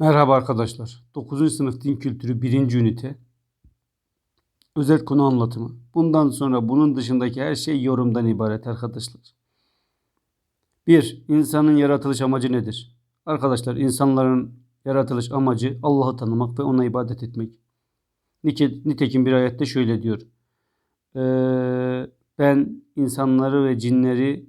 Merhaba arkadaşlar. 9. sınıf din kültürü 1. ünite. Özel konu anlatımı. Bundan sonra bunun dışındaki her şey yorumdan ibaret arkadaşlar. 1. İnsanın yaratılış amacı nedir? Arkadaşlar insanların yaratılış amacı Allah'ı tanımak ve ona ibadet etmek. Nitekim bir ayette şöyle diyor. Ee, ben insanları ve cinleri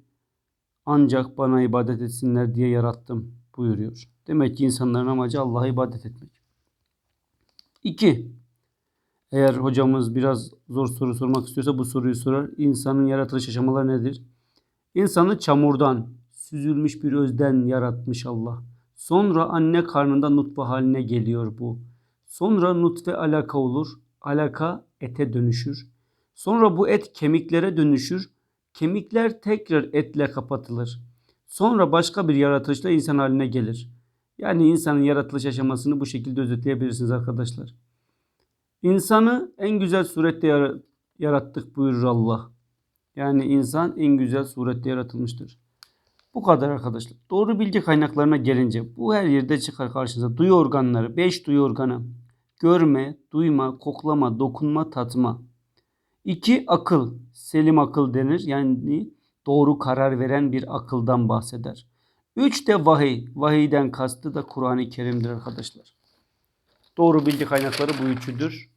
ancak bana ibadet etsinler diye yarattım buyuruyor. Demek ki insanların amacı Allah'a ibadet etmek. 2. Eğer hocamız biraz zor soru sormak istiyorsa bu soruyu sorar. İnsanın yaratılış aşamaları nedir? İnsanı çamurdan, süzülmüş bir özden yaratmış Allah. Sonra anne karnında nutfe haline geliyor bu. Sonra nutfe alaka olur. Alaka ete dönüşür. Sonra bu et kemiklere dönüşür. Kemikler tekrar etle kapatılır. Sonra başka bir yaratılışla insan haline gelir. Yani insanın yaratılış aşamasını bu şekilde özetleyebilirsiniz arkadaşlar. İnsanı en güzel surette yara- yarattık buyurur Allah. Yani insan en güzel surette yaratılmıştır. Bu kadar arkadaşlar. Doğru bilgi kaynaklarına gelince bu her yerde çıkar karşınıza. Duyu organları, 5 duyu organı. Görme, duyma, koklama, dokunma, tatma. 2 akıl, selim akıl denir. Yani doğru karar veren bir akıldan bahseder. 3 de vahiy. Vahiyden kastı da Kur'an-ı Kerim'dir arkadaşlar. Doğru bilgi kaynakları bu üçüdür.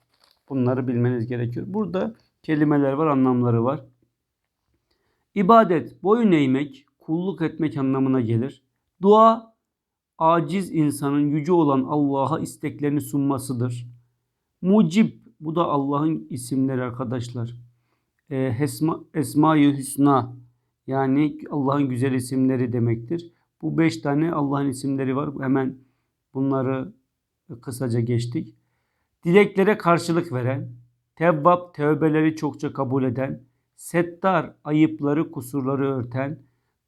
Bunları bilmeniz gerekiyor. Burada kelimeler var, anlamları var. İbadet, boyun eğmek, kulluk etmek anlamına gelir. Dua, aciz insanın yüce olan Allah'a isteklerini sunmasıdır. Mucib, bu da Allah'ın isimleri arkadaşlar. Ee, Esma, Esma-i Hüsna, yani Allah'ın güzel isimleri demektir. Bu beş tane Allah'ın isimleri var. Hemen bunları kısaca geçtik. Dileklere karşılık veren, Tevvap tövbeleri çokça kabul eden, Settar ayıpları kusurları örten,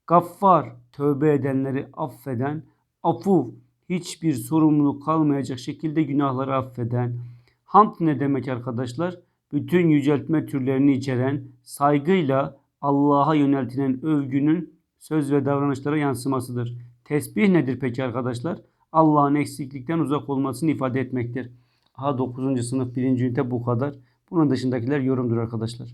Gaffar tövbe edenleri affeden, Afuv hiçbir sorumluluk kalmayacak şekilde günahları affeden. Hamd ne demek arkadaşlar? Bütün yüceltme türlerini içeren, saygıyla Allah'a yöneltilen övgünün söz ve davranışlara yansımasıdır. Tesbih nedir peki arkadaşlar? Allah'ın eksiklikten uzak olmasını ifade etmektir. Aha 9. sınıf 1. ünite bu kadar. Bunun dışındakiler yorumdur arkadaşlar.